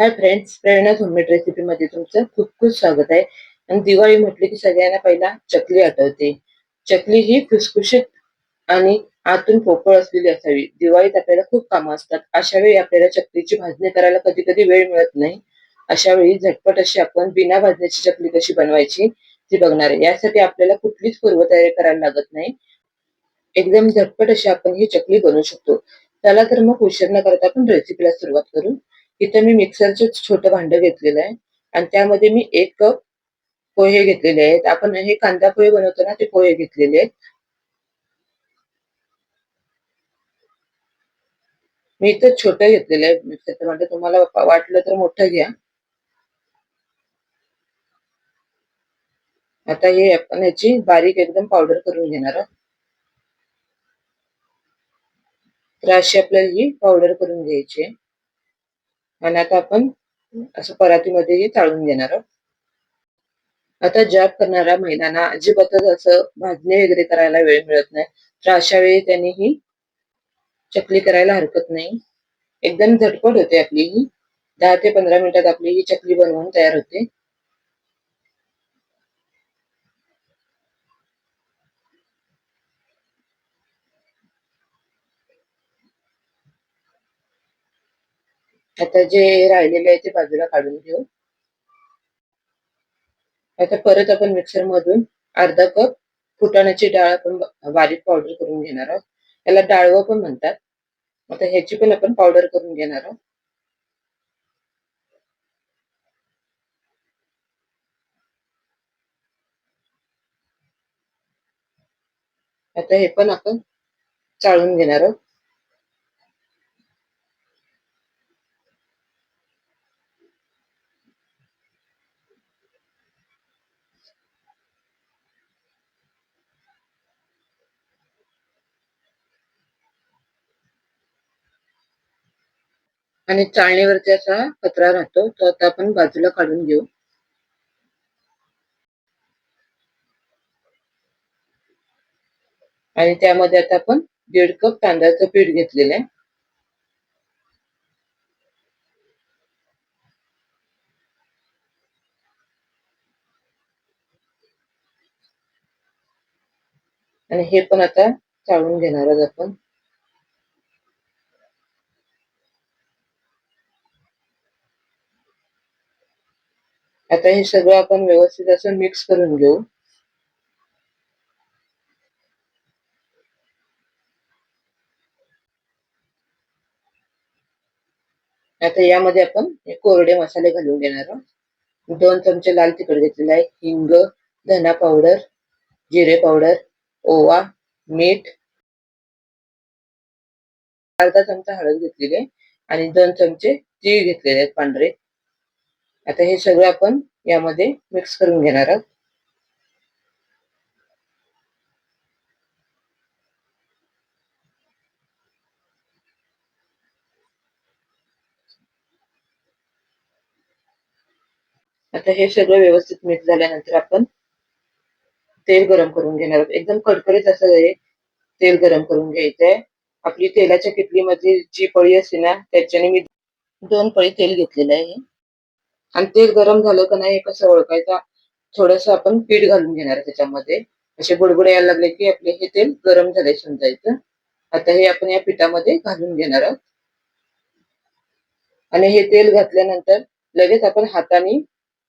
Hi friends Prerna homemade recipe मध्ये तुमचं खूप खूप स्वागत आहे. आणि दिवाळी म्हटली की सगळ्यांना पहिला चकली आठवते. चकली ही खुसखुशीत आणि आतून पोकळ असलेली असावी. दिवाळीत आपल्याला खूप कामं असतात. अशा वेळी आपल्याला चकलीची भाजणी करायला कधी कधी वेळ मिळत नाही. अशा वेळी झटपट अशी आपण बिना भाजण्याची चकली कशी बनवायची ती बघणार आहे. यासाठी आपल्याला कुठलीच पूर्वतयारी करायला लागत नाही. एकदम झटपट अशी आपण ही चकली बनवू शकतो. चला तर मग उशीर न करता आपण रेसिपीला सुरुवात करू. इथं मी मिक्सरचे छोटं भांड घेतलेलं आहे. आणि त्यामध्ये मी एक कप पोहे घेतलेले आहेत. आपण हे कांदा पोहे बनवतो ना ते पोहे घेतलेले आहेत. मी इथं छोटं घेतलेलं आहे मिक्सरचं भांड. तुम्हाला वाटलं तर मोठं घ्या. आता हे आपण याची बारीक एकदम पावडर करून घेणार आहोत. तर अशी आपल्याला ही पावडर करून घ्यायची आहे. आणि आता आपण असं परातीमध्ये चाळून घेणार आहोत. आता जॉब करणाऱ्या महिलांना अजिबातच असं भाजणे वगैरे करायला वेळ मिळत नाही. तर अशा वेळी त्यांनी ही चकली करायला हरकत नाही. एकदम झटपट होते आपली ही. दहा ते पंधरा मिनिटात आपली ही चकली बनवून तयार होते. आता जे राहिलेले आहे ते बाजूला काढून घेऊ. आता परत आपण मिक्सर मधून अर्धा कप फुटाण्याची डाळ आपण बारीक पावडर करून घेणार आहोत. याला डाळवं पण म्हणतात. आता ह्याची पण आपण पावडर करून घेणार आहोत. आता हे पण आपण चाळून घेणार आहोत. आणि चाळणीवरती असा पत्रा राहतो तो आता आपण बाजूला काढून घेऊ. आणि त्यामध्ये आता आपण दीड कप तांदळाचं पीठ घेतलेलं आहे. आणि हे पण आता चाळून घेणार आहोत आपण. आता हे सगळं आपण व्यवस्थित असं मिक्स करून घेऊ. आता यामध्ये आपण कोरडे मसाले घालून घेणार आहोत. दोन चमचे लाल तिखट घेतलेला आहे. हिंग धना पावडर जिरे पावडर ओवा मीठ. अर्धा चमचा हळद घेतलेली आहे. आणि दोन चमचे तीळ घेतलेले आहेत पांढरे. आता हे सगळं आपण यामध्ये मिक्स करून घेणार आहोत. आता हे सगळं व्यवस्थित मिक्स झाल्यानंतर आपण तेल गरम करून घेणार आहोत. एकदम कडकडीत असं हे तेल गरम करून घ्यायचंय. आपली तेलाच्या किटलीमध्ये जी पळी असते ना त्याच्याने मी दोन पळी तेल घेतलेलं आहे. आणि ते गरम झालं का नाही कसं ओळखायचं? थोडस आपण पीठ घालून घेणार त्याच्यामध्ये. असे बुडबुडे यायला लागले की आपले हे तेल गरम झाले समजायचं. आता हे आपण या पिठामध्ये घालून घेणार आहोत. आणि हे तेल घातल्यानंतर लगेच आपण हाताने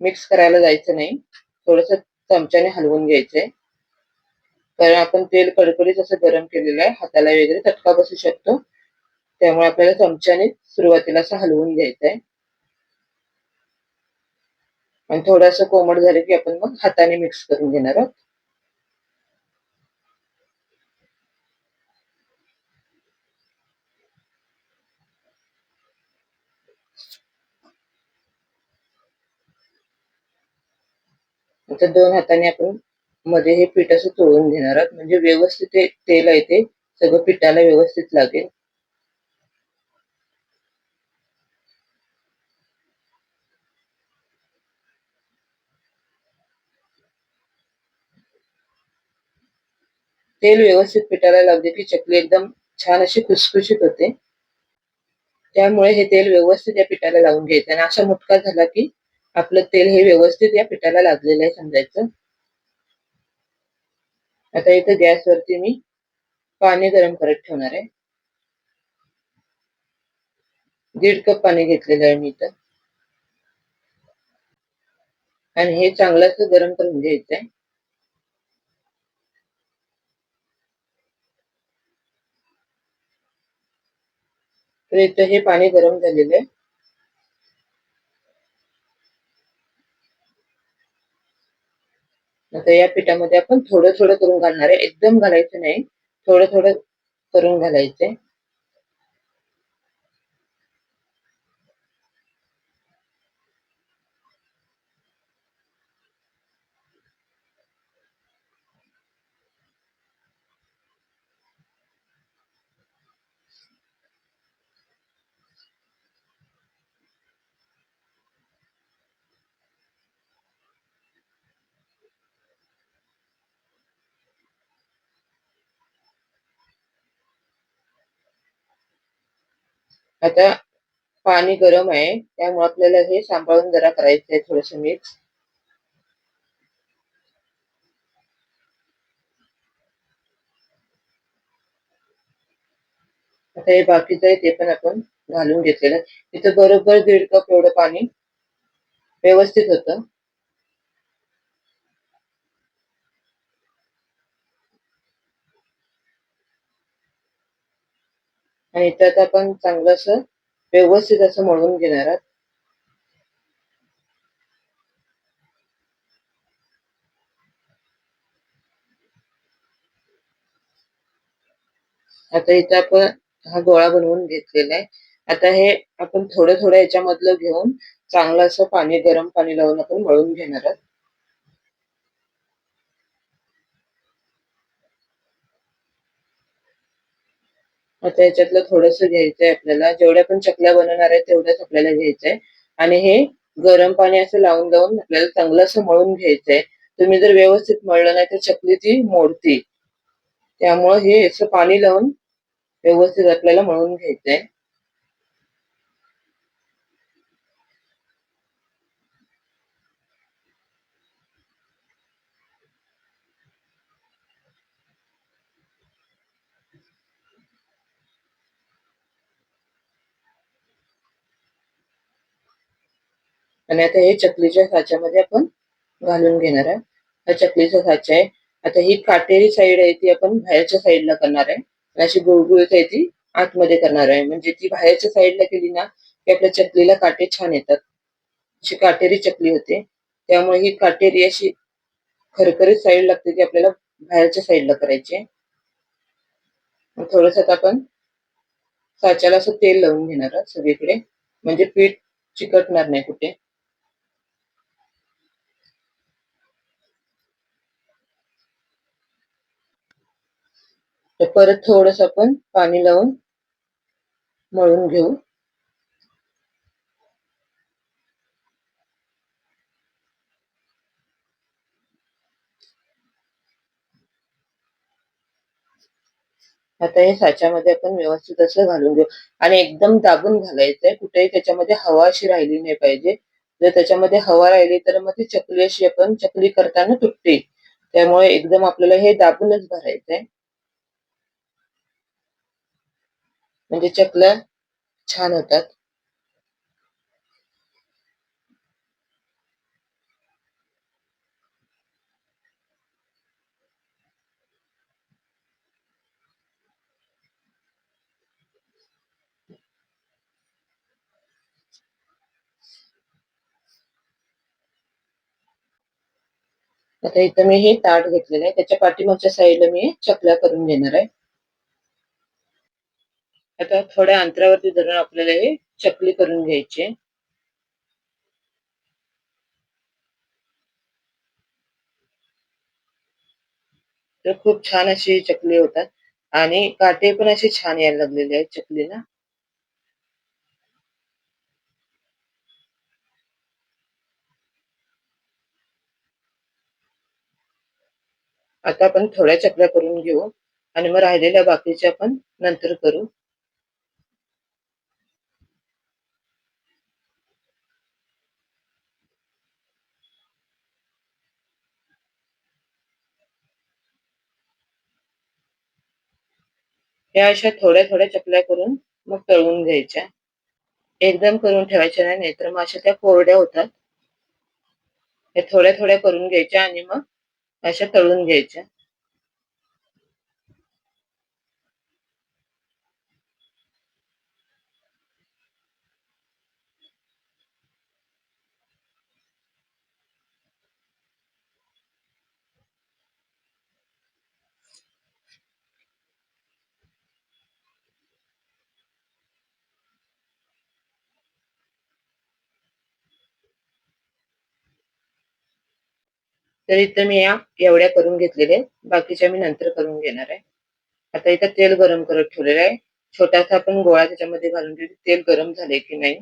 मिक्स करायला जायचं नाही. थोडस चमच्याने हलवून घ्यायचंय कारण आपण तेल कडकडीत असं गरम केलेलं आहे हाताला वगैरे तटका बसू शकतो. त्यामुळे आपल्याला चमच्याने सुरुवातीला असं हलवून घ्यायचंय. आणि थोडस कोमट झालं की आपण मग हाताने मिक्स करून घेणार आहोत. आता दोन हाताने आपण मध्ये हे पीठ असं चोळून घेणार आहोत. म्हणजे व्यवस्थित तेल आहे ते सगळं पिठाला व्यवस्थित लागेल. तेल व्यवस्थित पिठाला लावले की चकली एकदम छान अशी खुसखुशीत होते. त्यामुळे हे तेल व्यवस्थित या पिठाला लावून घ्यायचं. आणि असा मुटका झाला की आपलं तेल हे व्यवस्थित या पिठाला लागलेलं आहे समजायचं. आता इथं गॅसवरती मी पाणी गरम करत ठेवणार आहे. दीड कप पाणी घेतलेलं आहे मी इथं. आणि हे चांगलं गरम करून घ्यायचं आहे तर इथं हे पाणी गरम झालेलं आहे. आता या पिठामध्ये आपण थोडं थोडं करून घालणार आहे. एकदम घालायचं नाही. थोडं थोडं करून घालायचंय. आता पाणी गरम आहे त्यामुळे आपल्याला हे सांभाळून जरा करायचं आहे थोडस मिक्स आता हे बाकीचं आहे ते पण आपण घालून घेतलेलं इथं बरोबर दीड कप एवढं पाणी व्यवस्थित होतं. आणि त्यात आपण चांगलं असं व्यवस्थित असं मळून घेणार आहात. आता इथं आपण हा गोळा बनवून घेतलेला आहे. आता हे आपण थोडं थोडं याच्यामधलं घेऊन चांगलं असं पाणी गरम पाणी लावून आपण मळून घेणार आहोत. आता याच्यातलं थोडस घ्यायचंय आपल्याला. जेवढ्या पण चकल्या बनवणार आहे तेवढ्याच आपल्याला घ्यायचंय. आणि हे गरम पाणी असं लावून लावून आपल्याला चांगलं असं मळून घ्यायचंय. तुम्ही जर व्यवस्थित मळलं नाही तर चकली ती मोडती त्यामुळे हे असं पाणी लावून व्यवस्थित आपल्याला मळून घ्यायचंय. आणि आता हे चकलीच्या साच्यामध्ये आपण घालून घेणार आहे. हा चकलीचा साचा आहे. आता ही काटेरी साईड आहे ती आपण बाहेरच्या साईडला करणार आहे. आणि अशी गुळगुळीत आहे ती आतमध्ये करणार आहे. म्हणजे ती बाहेरच्या साईडला केली ना की आपल्या चकलीला काटे छान येतात. अशी काटेरी चकली होते. त्यामुळे ही काटेरी अशी खरखरीत साईड लागते ती आपल्याला बाहेरच्या साईडला करायची आहे. थोडस आपण साच्याला असं तेल लावून घेणार सगळीकडे. म्हणजे पीठ चिकटणार नाही कुठे. तर परत थोडस आपण पाणी लावून मळून घेऊ. आता हे साच्यामध्ये आपण व्यवस्थित असं घालून घेऊ. आणि एकदम दाबून घालायचंय. कुठेही त्याच्यामध्ये हवा अशी राहिली नाही पाहिजे. जर त्याच्यामध्ये हवा राहिली तर मग ती चकली अशी आपण चकली करताना तुटते. त्यामुळे एकदम आपल्याला हे दाबूनच भरायचंय. म्हणजे चपला छान होतात. आता इथं मी हे ताट घेतलेलं आहे. त्याच्या पाठीमागच्या साईडला मी चकल्या करून घेणार आहे. आता थोड्या अंतरावरती धरून आपल्याला हे चकली करून घ्यायची तर खूप छान अशी चकली होतात. आणि काटे पण असे छान यायला लागलेले आहेत चकलीला. आता आपण थोड्या चकल्या करून घेऊ. आणि मग राहिलेल्या बाकीच्या पण नंतर करू. या अशा थोड्या थोड्या चकल्या करून मग तळून घ्यायच्या. एकदम करून ठेवायच्या नाही नाहीतर मग अशा त्या कोरड्या होतात. हे थोड्या थोड्या करून घ्यायच्या आणि मग अशा तळून घ्यायच्या. तर इथं मी या एवढ्या करून घेतलेल्या बाकीच्या मी नंतर करून घेणार आहे. आता इथं तेल गरम करत ठेवलेलं आहे. छोटासा आपण गोळा त्याच्यामध्ये घालून घेऊ तेल गरम झाले की नाही?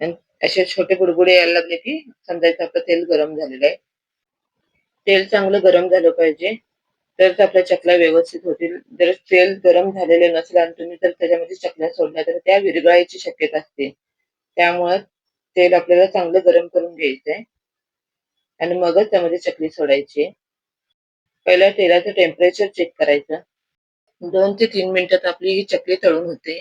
आणि असे छोटे बुडबुडे यायला लागले की समजायचं आपलं तेल गरम झालेलं आहे. तेल चांगलं गरम झालं पाहिजे. तरच आपल्या चकल्या व्यवस्थित होतील. जर तेल गरम झालेले नसेल आणि तुम्ही जर त्याच्यामध्ये चकल्या सोडल्या तर त्या विरघळायची शक्यता असते. त्यामुळं तेल आपल्याला चांगलं गरम करून घ्यायचं आहे आणि मगच त्यामध्ये चकली सोडायची. पहिला तेलाचं टेम्परेचर चेक करायचं. दोन ते तीन मिनिटात आपली ही चकली तळून होते.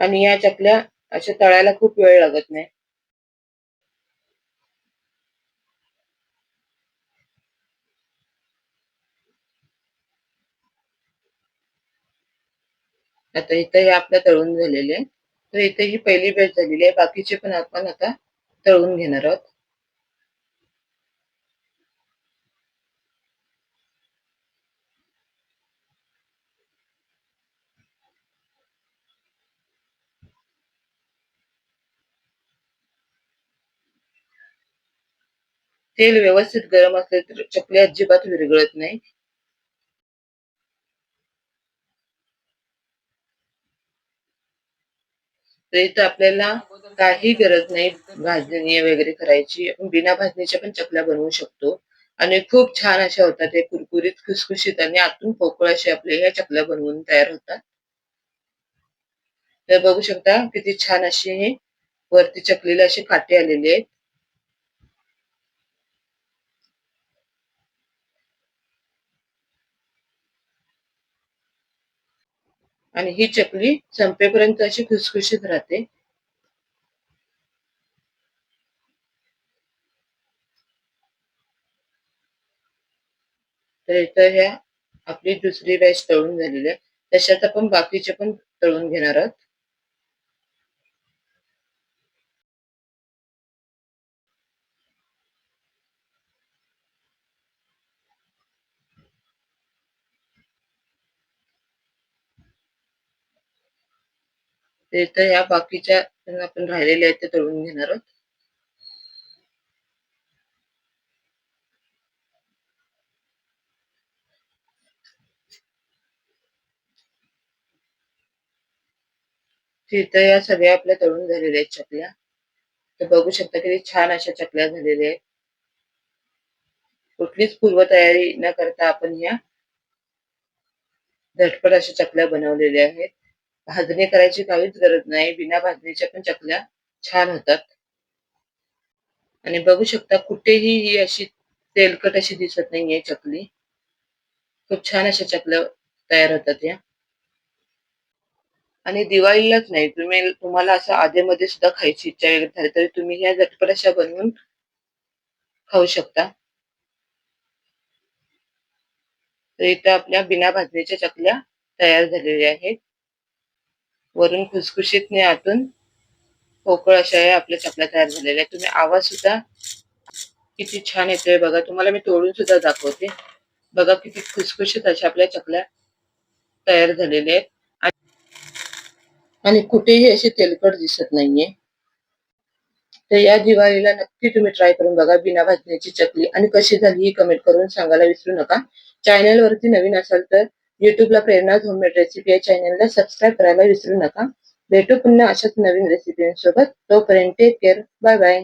आणि या चकल्या अशा तळायला खूप वेळ लागत नाही. आता इथं हे आपल्या तळून झालेले. तर इथे ही पहिली बॅच झालेली आहे. बाकीचे पण आपण आता तळून घेणार आहोत. तेल व्यवस्थित गरम असले तर चकली अजिबात विरघळत नाही. तर इथं आपल्याला काही गरज नाही भाजणी वगैरे करायची. आपण बिना भाजणीच्या पण चकल्या बनवू शकतो. आणि खूप छान अशा होतात ते कुरकुरीत खुसखुशीत आणि आतून पोकळ अशा आपले ह्या चकल्या बनवून तयार होतात. तर बघू शकता किती छान अशी हे वरती चकलीला असे काटे आलेले आहेत. आणि ही चकली संपेपर्यंत अशी खुसखुशीत राहते. तर इथं ह्या आपली दुसरी बॅच तळून झालेली आहे. तशात आपण बाकीचे पण तळून घेणार आहोत. तर ह्या बाकीच्या आपण राहिलेल्या आहेत त्या तळून घेणार आहोत. तिथं या सगळ्या आपल्या तळून झालेल्या आहेत चकल्या. तर बघू शकता किती छान अशा चकल्या झालेल्या आहेत. कुठलीच पूर्वतयारी न करता आपण या झटपट अशा चकल्या बनवलेल्या आहेत. भाजणी करायची काहीच गरज नाही. बिना भाजणीच्या पण चकल्या छान होतात. आणि बघू शकता कुठेही ही अशी तेलकट अशी दिसत नाहीये चकली. खूप छान अशा चकल्या तयार होतात या. आणि दिवाळीलाच नाही तुम्ही तुम्हाला असं आधेमध्ये सुद्धा खायची इच्छा वगैरे झाली तरी तुम्ही ह्या झटपट अशा बनवून खाऊ शकता. तर इथं आपल्या बिना भाजणीच्या चकल्या तयार झालेल्या आहेत. वरून खुसखुशीतने आतून. पोकळ अशा या आपल्या चपल्या तयार झालेल्या. आहेत तुम्ही आवाज सुद्धा किती छान येतोय बघा. तुम्हाला मी तोडून सुद्धा दाखवते. बघा किती खुसखुशीत अशा आपल्या चकल्या तयार झालेल्या आहेत. आणि कुठेही अशी तेलकट दिसत नाहीये. तर या दिवाळीला नक्की तुम्ही ट्राय करून बघा. बिना भाजण्याची चकली. आणि कशी झाली ही कमेंट करून सांगायला विसरू नका. चॅनल वरती नवीन असाल तर युट्यूबला प्रेरणा होममेड रेसिपी या चॅनलला सबस्क्राईब करायला विसरू नका. भेटू पुन्हा अशाच नवीन रेसिपींसोबत तोपर्यंत टेक केअर बाय बाय